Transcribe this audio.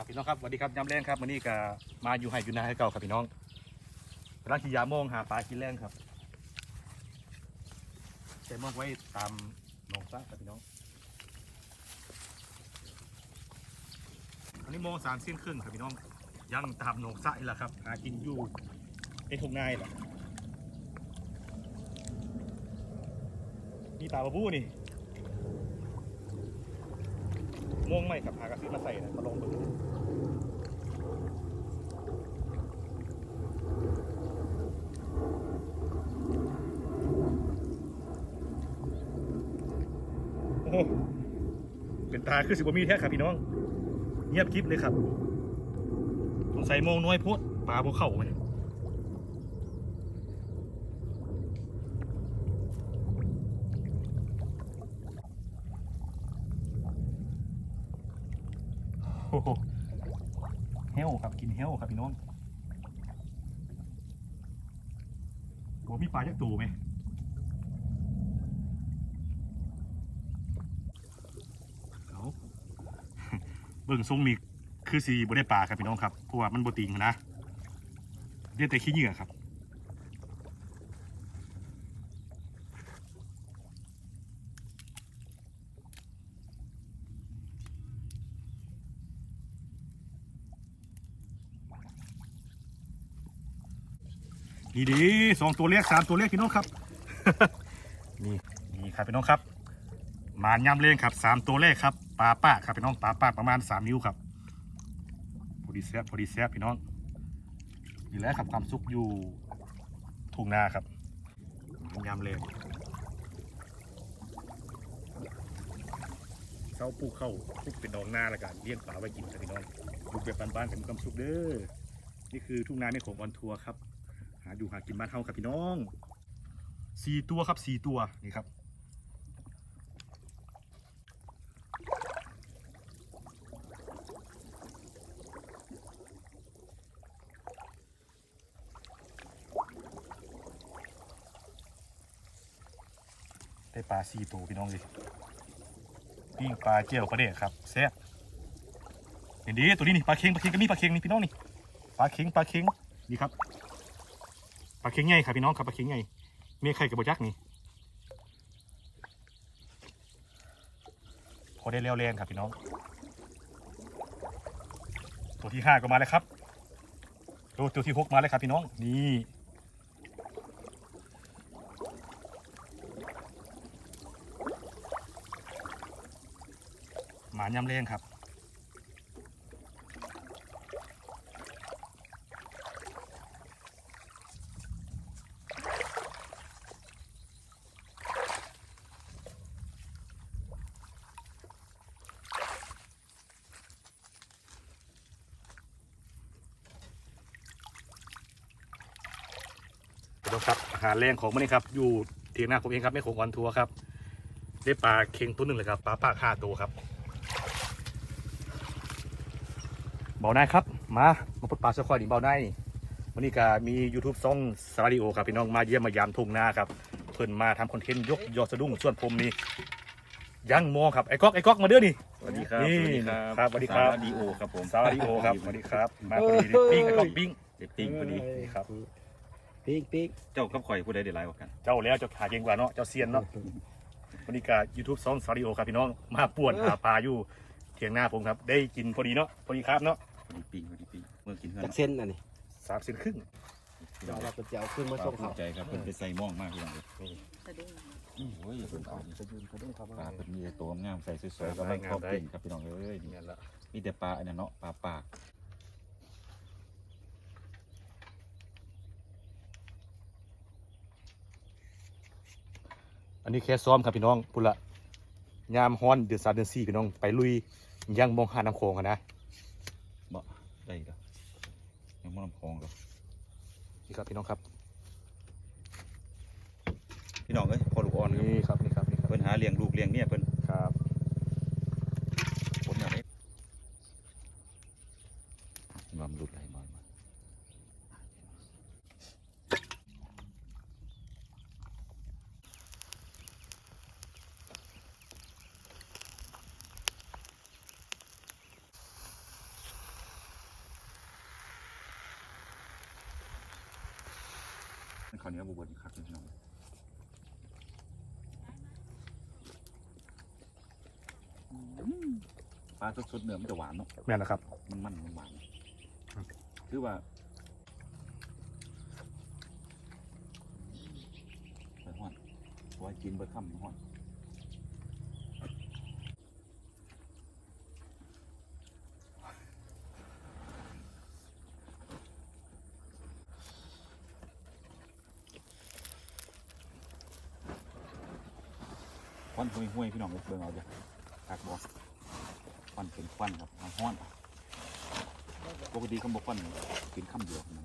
ครับพี่น้องครับสวัสดีครับยามแรงครับวันนี้ก็มาอยู่ไห่อยู่นาให้เก่าครับพี่น้องกำลังขี่ยามโมงหาปลากินแรงครับใช้มองไว้ตามหนองซะครับพี่น้องอันนี้โมงสามสิ้นครึ่งครับพี่น้องยังตามหนองซะนี่แหละครับหากินอยู่ไอ้ทุ่งนานี่แหละมีปลาบะบู้นี่ ม่วงไหมครับหากระซิบมาใส่นะมาลองดูโอ้เป็นตาคือสิบมีแท้ครับพี่น้อง เงียบกริบเลยครับสงสัยโมงน้อยโพดปลาพวกเข้าไหมโอ้โห เฮลครับกินเฮลครับพี่น้องโอ้มีปลายักตูไหมเอาเบิ่งทรงนี่คือสีบ่ได้ปลาครับพี่น้องครับเพราะว่ามันบ่ติงนะเรียกแต่ขี้เหงื่อครับ นี่ดีสองตัวเลขสามตัวเลขพี่น้องครับ นี่นี่ครับพี่น้องครับมานย่ำเล่งครับสามตัวเลขครับปลาป้าครับพี่น้องปลาป้าประมาณสามนิ้วครับพอดีแซ่บพอดีแซ่บพี่น้องนี่แหละครับความสุขอยู่ทุ่งนาครับย่ำเล่งเสาปลูกเข้าปลูกเป็นดองหน้าแล้วกันเลี้ยงปลาไว้กินครับพี่น้องปลูกแบบบ้านๆเป็นความสุขเด้อนี่คือทุ่งนาในของออนทัวร์ครับหาอยู่หากินบ้านเฮาครับพี่น้องสี่ตัวครับสี่ตัวนี่ครับได้ปลาสี่ตัวพี่น้องเลยปิ้งปลาเจียวปลาเด็กครับแซ่บเห็นดีตัวนี้นี่ปลาเค็งปลาเค็งก็มีปลาเค็งนี่พี่น้องนี่ปลาเค็งปลาเค็งนี่ครับ ปลาเค็งใหญ่ครับพี่น้องครับปลาเค็งใหญ่เมียไข่กับบยักนี่พอได้เลี้ยวแรงครับพี่น้อง ตัวที่ห้าก็มาแล้วครับตัวตัวที่หกมาแล้วครับพี่น้องนี่หมานยำเล่งครับ น้องครับอาหารแรงของมันนี่ครับ อยู่เทียงหน้าผมเองครับไม่โขงออนทัวร์ครับ ได้ปลาเค็งตัวหนึ่งเลยครับปลาปากห้าตัวครับเบาหน้าครับ มามาปลดปลาสะคอยนี่เบาหน้านี่วันนี้ก็มี YouTube ซ่องสาราดิโอครับพี่น้องมาเยี่ยมมายามทุ่งนาครับเพิ่นมาทำคอนเทนต์ยกยอดสะดุ้งส่วนผมนี่ยังมองครับไอ้ก๊อกไอ้ก๊อกมาเด้อนี่สวัสดีครับนี่สวัสดีครับครับสวัสดีครับสาดีโอครับผมสาราดิโอครับสวัสดีครับ มาพอดีเลยปิ้งไอ้ก๊อกปิ้ง เด็ดปิ้งพอดีนี่ครับ ปิ๊กปิ๊กเจ้ากับข่อยผู้ใดได้หลายกว่ากัน เจ้าแล้วเจ้าขาเก่งกว่าเนาะเจ้าเซียนเนาะวันนี้ก็ยูทูบซ่องสาราดิโอครับพี่น้องมาป่วนหาปลาอยู่เถียงหน้าผมครับ ได้กินพอดีเนาะพอดีครับเนาะพอดีปิ้งพอดีปิ้งเมื่อกินเพื่อนจากเส้นอันนี้สามสิบครึ่งเราเราจะเอาขึ้นมาปส่ลางภูเขามิใจครับเพิ่นไปใส่หม่องมากพี่น้องเลยสะดุ้งอื้อโอ้ยเพิ่นเอาจะยืนเขาต้องทำอะปไรลาเพิ่นมีแต่ตัวงามใส่สวยๆกำลังพร้อมปิ้งครับพี่น้องเอ้ยเนี่ยละมีแต่ปลาอันนั้นเนาะปลาปาก นนี้แค่ซ้อมครับพี่น้องพุ่นละยามฮ้อนเดือนสามเดือนสี่พี่น้องไปลุยย่างมองหาน้ำโขงกันนะบ่ได้แล้วยังบ่ลำพองหรอกนี่ครับพี่น้องครับ พี่น้องเอ้ยพอลูกอ่อนครับนี่ครับนี่ครับนี่ครับเพิ่นหาเลี้ยงลูกเลี้ยงเมียเพิ่นครับผลอะไรลำหลุดไหลมามาาวเหนียวบุบนคักพี่น้องอืมปลาสดๆเนื้อมันจะหวานเนาะแม่นนะครับ มันมันมันหวานคือว่าไปห้อนไว้กินเบอร์ค่ำห้อน วันห่วยห่วยพี่น้องเบิ่งเอาจ้ะคักบอสควันเป็นควันครับห้อนปกติเขาบอกว่ากินคำเดียวมัน